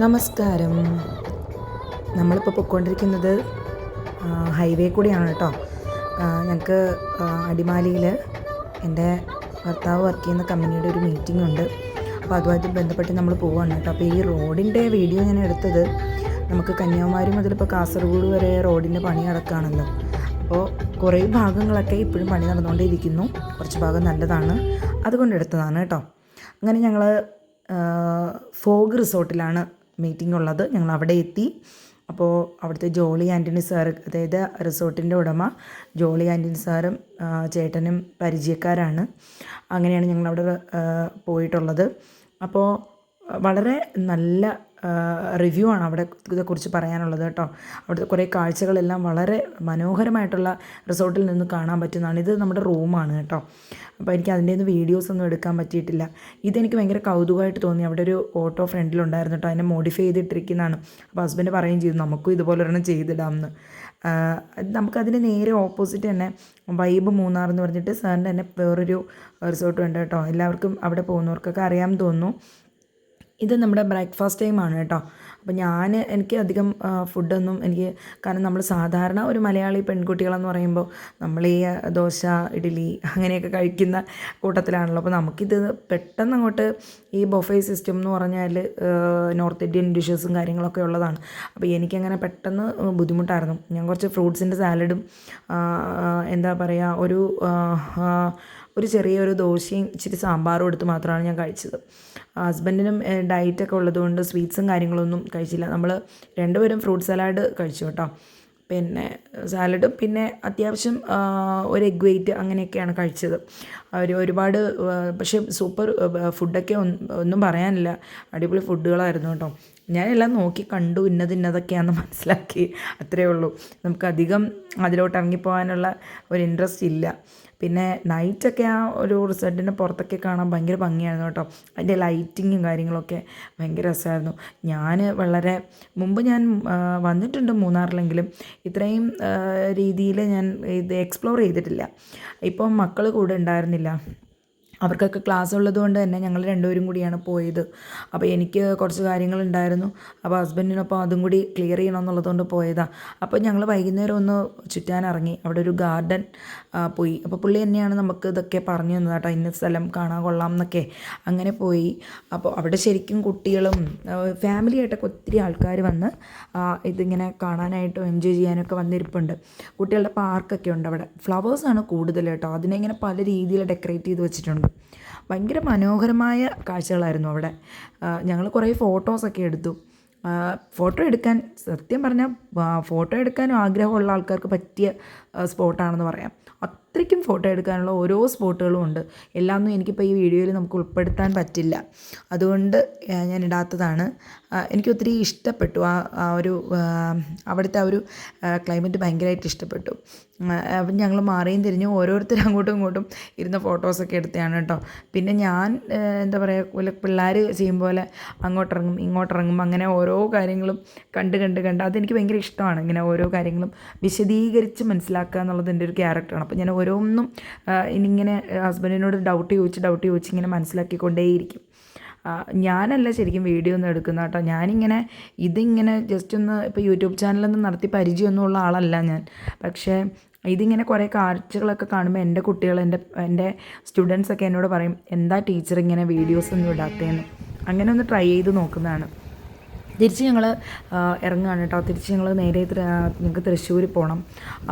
നമസ്കാരം. നമ്മളിപ്പോൾ പൊയ്ക്കൊണ്ടിരിക്കുന്നത് ഹൈവേ കൂടിയാണ് കേട്ടോ ഞങ്ങൾക്ക് അടിമാലിയിൽ എന്റെ ഭർത്താവ് വർക്ക് ചെയ്യുന്ന കമ്പനിയുടെ ഒരു മീറ്റിംഗ് ഉണ്ട്. അപ്പോൾ അതുമായിട്ട് ബന്ധപ്പെട്ട് നമ്മൾ പോവുകയാണ് കേട്ടോ അപ്പോൾ ഈ റോഡിന്റെ വീഡിയോ ഞാൻ എടുത്തത് നമുക്ക് കന്യാകുമാരി മുതൽ ഇപ്പോൾ കാസർഗോഡ് വരെ റോഡിന്റെ പണി നടക്കുകയാണല്ലോ അപ്പോൾ കുറേ ഭാഗങ്ങളൊക്കെ ഇപ്പോഴും പണി നടന്നുകൊണ്ടേയിരിക്കുന്നു കുറച്ച് ഭാഗം നല്ലതാണ്. അതുകൊണ്ട് എടുത്തതാണ് കേട്ടോ അങ്ങനെ ഞങ്ങൾ ഫോഗ് റിസോർട്ടിലാണ് മീറ്റിംഗ് ഉള്ളത് ഞങ്ങൾ അവിടെ എത്തി. അപ്പോൾ അവിടുത്തെ ജോളി ആന്റണി സാർ അതായത് റിസോർട്ടിന്റെ ഉടമ ജോളി ആന്റണി സാറും ചേട്ടനും പരിചയക്കാരാണ്. അങ്ങനെയാണ് ഞങ്ങളവിടെ പോയിട്ടുള്ളത്. അപ്പോൾ വളരെ നല്ല റിവ്യൂ ആണ് അവിടെ ഇതേക്കുറിച്ച് പറയാനുള്ളത് കേട്ടോ. അവിടുത്തെ കുറേ കാഴ്ചകളെല്ലാം വളരെ മനോഹരമായിട്ടുള്ള റിസോർട്ടിൽ നിന്ന് കാണാൻ പറ്റുന്നതാണ്. ഇത് നമ്മുടെ റൂമാണ് കേട്ടോ. അപ്പോൾ എനിക്ക് അതിന്റെ ഒന്നും വീഡിയോസ് ഒന്നും എടുക്കാൻ പറ്റിയിട്ടില്ല. ഇതെനിക്ക് ഭയങ്കര കൗതുകമായിട്ട് തോന്നി. അവിടെ ഒരു ഓട്ടോ ഫ്രണ്ടിലുണ്ടായിരുന്നു കേട്ടോ. അതിനെ മോഡിഫൈ ചെയ്തിട്ടിരിക്കുന്നതാണ്. അപ്പോൾ ഹസ്ബൻഡ് പറയുകയും ചെയ്തു നമുക്കും ഇതുപോലെ ഒരെണ്ണം ചെയ്തിടാമെന്ന് നമുക്കതിന് നേരെ ഓപ്പോസിറ്റ് തന്നെ വൈബ് മൂന്നാർ എന്ന് പറഞ്ഞിട്ട് സാറിന്റെ തന്നെ വേറൊരു റിസോർട്ടും ഉണ്ട് കേട്ടോ. എല്ലാവർക്കും അവിടെ പോകുന്നവർക്കൊക്കെ അറിയാമെന്ന് തോന്നുന്നു. ഇത് നമ്മുടെ ബ്രേക്ക്ഫാസ്റ്റ് ടൈമാണ് കേട്ടോ. അപ്പോൾ ഞാൻ എനിക്ക് അധികം ഫുഡൊന്നും എനിക്ക് കാരണം നമ്മൾ സാധാരണ ഒരു മലയാളി പെൺകുട്ടികളെന്ന് പറയുമ്പോൾ നമ്മൾ ഈ ദോശ ഇഡ്ഡലി അങ്ങനെയൊക്കെ കഴിക്കുന്ന കൂട്ടത്തിലാണല്ലോ. അപ്പോൾ നമുക്കിത് പെട്ടെന്ന് അങ്ങോട്ട് ഈ ബൊഫേ സിസ്റ്റം എന്ന് പറഞ്ഞാൽ നോർത്ത് ഇന്ത്യൻ ഡിഷസും കാര്യങ്ങളൊക്കെ ഉള്ളതാണ്. അപ്പോൾ എനിക്കങ്ങനെ പെട്ടെന്ന് ബുദ്ധിമുട്ടായിരുന്നു. ഞാൻ കുറച്ച് ഫ്രൂട്ട്സിന്റെ സാലഡും എന്താ പറയുക ഒരു ഒരു ചെറിയൊരു ദോശയും ഇച്ചിരി സാമ്പാറും എടുത്ത് മാത്രമാണ് ഞാൻ കഴിച്ചത്. ഹസ്ബൻഡിനും ഡയറ്റൊക്കെ ഉള്ളതുകൊണ്ട് സ്വീറ്റ്സും കാര്യങ്ങളൊന്നും കഴിച്ചില്ല. നമ്മൾ രണ്ടുപേരും ഫ്രൂട്ട് സലാഡ് കഴിച്ചു കേട്ടോ. പിന്നെ സാലഡും പിന്നെ അത്യാവശ്യം ഒരു എഗ് വെയിറ്റ് അങ്ങനെയൊക്കെയാണ് കഴിച്ചത്. ഒരു ഒരുപാട് പക്ഷെ സൂപ്പർ ഫുഡൊക്കെ ഒന്നും പറയാനില്ല. അടിപൊളി ഫുഡുകളായിരുന്നു കേട്ടോ. ഞാനെല്ലാം നോക്കി കണ്ടു ഇന്നത് ഇന്നതൊക്കെയാണെന്ന് മനസ്സിലാക്കി. അത്രയേ ഉള്ളൂ. നമുക്ക് അധികം അതിലോട്ട് ഇറങ്ങിപ്പോകാനുള്ള ഒരു ഇൻട്രസ്റ്റ് ഇല്ല. പിന്നെ നൈറ്റൊക്കെ ആ ഒരു റിസൾട്ടിന്റെ പുറത്തൊക്കെ കാണാൻ ഭയങ്കര ഭംഗിയായിരുന്നു കേട്ടോ. അതിന്റെ ലൈറ്റിങ്ങും കാര്യങ്ങളൊക്കെ ഭയങ്കര രസമായിരുന്നു. ഞാൻ വളരെ മുമ്പ് ഞാൻ വന്നിട്ടുണ്ട് മൂന്നാറിലെങ്കിലും. ഇത്രയും രീതിയിൽ ഞാൻ ഇത് എക്സ്പ്ലോർ ചെയ്തിട്ടില്ല. ഇപ്പം മക്കൾ കൂടെ ഉണ്ടായിരുന്നില്ല. Venezuela. അവർക്കൊക്കെ ക്ലാസ് ഉള്ളതുകൊണ്ട് തന്നെ ഞങ്ങൾ രണ്ടുപേരും കൂടിയാണ് പോയത്. അപ്പോൾ എനിക്ക് കുറച്ച് കാര്യങ്ങളുണ്ടായിരുന്നു അപ്പോൾ ഹസ്ബൻഡിനൊപ്പം അതും കൂടി ക്ലിയർ ചെയ്യണമെന്നുള്ളതുകൊണ്ട് പോയതാണ് അപ്പോൾ ഞങ്ങൾ വൈകുന്നേരം ഒന്ന് ചുറ്റാൻ ഇറങ്ങി. അവിടെ ഒരു ഗാർഡൻ പോയി. അപ്പോൾ പുള്ളി തന്നെയാണ് നമുക്ക് ഇതൊക്കെ പറഞ്ഞു തന്നത് കേട്ടോ. ഇന്ന സ്ഥലം കാണാൻ കൊള്ളാം എന്നൊക്കെ. അങ്ങനെ പോയി. അപ്പോൾ അവിടെ ശരിക്കും കുട്ടികളും ഫാമിലി ആയിട്ടൊക്കെ ഒത്തിരി ആൾക്കാർ വന്ന് ഇതിങ്ങനെ കാണാനായിട്ടും എൻജോയ് ചെയ്യാനൊക്കെ വന്നിരിപ്പുണ്ട്. കുട്ടികളുടെ പാർക്കൊക്കെ ഉണ്ട് അവിടെ. ഫ്ലവേഴ്സാണ് കൂടുതൽ കേട്ടോ. അതിനെ ഇങ്ങനെ പല രീതിയിൽ ഡെക്കറേറ്റ് ചെയ്ത് വെച്ചിട്ടുണ്ട്. ഭയങ്കര മനോഹരമായ കാഴ്ചകളായിരുന്നു അവിടെ. ഞങ്ങൾ കുറേ ഫോട്ടോസൊക്കെ എടുത്തു. ഫോട്ടോ എടുക്കാൻ സത്യം പറഞ്ഞാൽ ഫോട്ടോ എടുക്കാനും ആഗ്രഹമുള്ള ആൾക്കാർക്ക് പറ്റിയ സ്പോട്ടാണെന്ന് പറയാം. അത്രയ്ക്കും ഫോട്ടോ എടുക്കാനുള്ള ഓരോ സ്പോട്ടുകളും ഉണ്ട്. എല്ലാമൊന്നും എനിക്കിപ്പോൾ ഈ വീഡിയോയിൽ നമുക്ക് ഉൾപ്പെടുത്താൻ പറ്റില്ല. അതുകൊണ്ട് ഞാൻ ഇടാത്തതാണ്. എനിക്ക് ഒത്തിരി ഇഷ്ടപ്പെട്ടു. ആ ഒരു അവിടുത്തെ ആ ഒരു ക്ലൈമറ്റ് ഭയങ്കരമായിട്ട് ഇഷ്ടപ്പെട്ടു. അപ്പം ഞങ്ങൾ മാറിയും തിരിഞ്ഞ് ഓരോരുത്തർ അങ്ങോട്ടും ഇങ്ങോട്ടും ഇരുന്ന ഫോട്ടോസൊക്കെ എടുത്തതാണ് കേട്ടോ. പിന്നെ ഞാൻ എന്താ പറയുക പിള്ളേർ ചെയ്യും പോലെ അങ്ങോട്ടിറങ്ങും ഇങ്ങോട്ടിറങ്ങും അങ്ങനെ ഓരോ കാര്യങ്ങളും കണ്ട് കണ്ട് കണ്ട്. അതെനിക്ക് ഭയങ്കര ഇഷ്ടമാണ് ഇങ്ങനെ ഓരോ കാര്യങ്ങളും വിശദീകരിച്ച് മനസ്സിലാക്കുക എന്നുള്ളത് എന്റെ ഒരു ക്യാരക്ടറാണ്. അപ്പോൾ ഞാൻ ഓരോന്നും ഇങ്ങനെ ഹസ്ബൻഡിനോട് ഡൗട്ട് ചോദിച്ച് ഡൗട്ട് ചോദിച്ച് ഇങ്ങനെ മനസ്സിലാക്കിക്കൊണ്ടേയിരിക്കും. ഞാനല്ല ശരിക്കും വീഡിയോ ഒന്നും എടുക്കുന്ന കേട്ടോ. ഞാനിങ്ങനെ ഇതിങ്ങനെ ജസ്റ്റ് ഒന്ന് ഇപ്പോൾ യൂട്യൂബ് ചാനലൊന്നും നടത്തി പരിചയമൊന്നും ഉള്ള ആളല്ല ഞാൻ. പക്ഷേ ഇതിങ്ങനെ കുറേ കാഴ്ചകളൊക്കെ കാണുമ്പോൾ എന്റെ കുട്ടികൾ എന്റെ എന്റെ സ്റ്റുഡൻസൊക്കെ എന്നോട് പറയും എന്താ ടീച്ചർ ഇങ്ങനെ വീഡിയോസ് ഒന്നും ഇടാത്തതെന്ന് അങ്ങനെ ഒന്ന് ട്രൈ ചെയ്ത് നോക്കുന്നതാണ്. തിരിച്ച് ഞങ്ങൾ ഇറങ്ങുകയാണ് കേട്ടോ തിരിച്ച് ഞങ്ങൾ നേരെ ഞങ്ങൾക്ക് തൃശ്ശൂർ പോകണം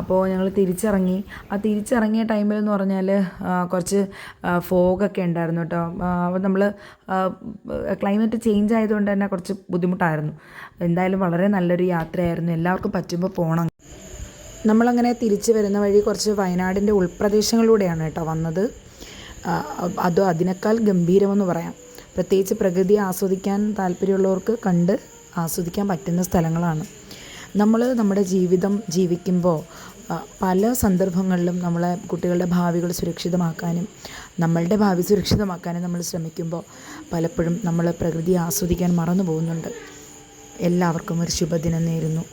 അപ്പോൾ ഞങ്ങൾ തിരിച്ചിറങ്ങി. ആ തിരിച്ചിറങ്ങിയ ടൈമിൽ എന്ന് പറഞ്ഞാൽ കുറച്ച് ഫോഗൊക്കെ ഉണ്ടായിരുന്നു കേട്ടോ അപ്പോൾ നമ്മൾ ക്ലൈമറ്റ് ചേഞ്ച് ആയതുകൊണ്ട് തന്നെ കുറച്ച് ബുദ്ധിമുട്ടായിരുന്നു. എന്തായാലും വളരെ നല്ലൊരു യാത്രയായിരുന്നു. എല്ലാവർക്കും പറ്റുമ്പോൾ പോകണം നമ്മളങ്ങനെ തിരിച്ച് വരുന്ന വഴി കുറച്ച് വയനാടിന്റെ ഉൾപ്രദേശങ്ങളിലൂടെയാണ് കേട്ടോ വന്നത്. അത് അതിനേക്കാൾ ഗംഭീരമെന്ന് പറയാം. പ്രത്യേകിച്ച് പ്രകൃതി ആസ്വദിക്കാൻ താല്പര്യമുള്ളവർക്ക് കണ്ട് ആസ്വദിക്കാൻ പറ്റുന്ന സ്ഥലങ്ങളാണ്. നമ്മൾ നമ്മുടെ ജീവിതം ജീവിക്കുമ്പോൾ പല സന്ദർഭങ്ങളിലും നമ്മളെ കുട്ടികളുടെ ഭാവികൾ സുരക്ഷിതമാക്കാനും നമ്മളുടെ ഭാവി സുരക്ഷിതമാക്കാനും നമ്മൾ ശ്രമിക്കുമ്പോൾ പലപ്പോഴും നമ്മൾ പ്രകൃതി ആസ്വദിക്കാൻ മറന്നു പോകുന്നുണ്ട്. എല്ലാവർക്കും ഒരു ശുഭദിനം നേരുന്നു.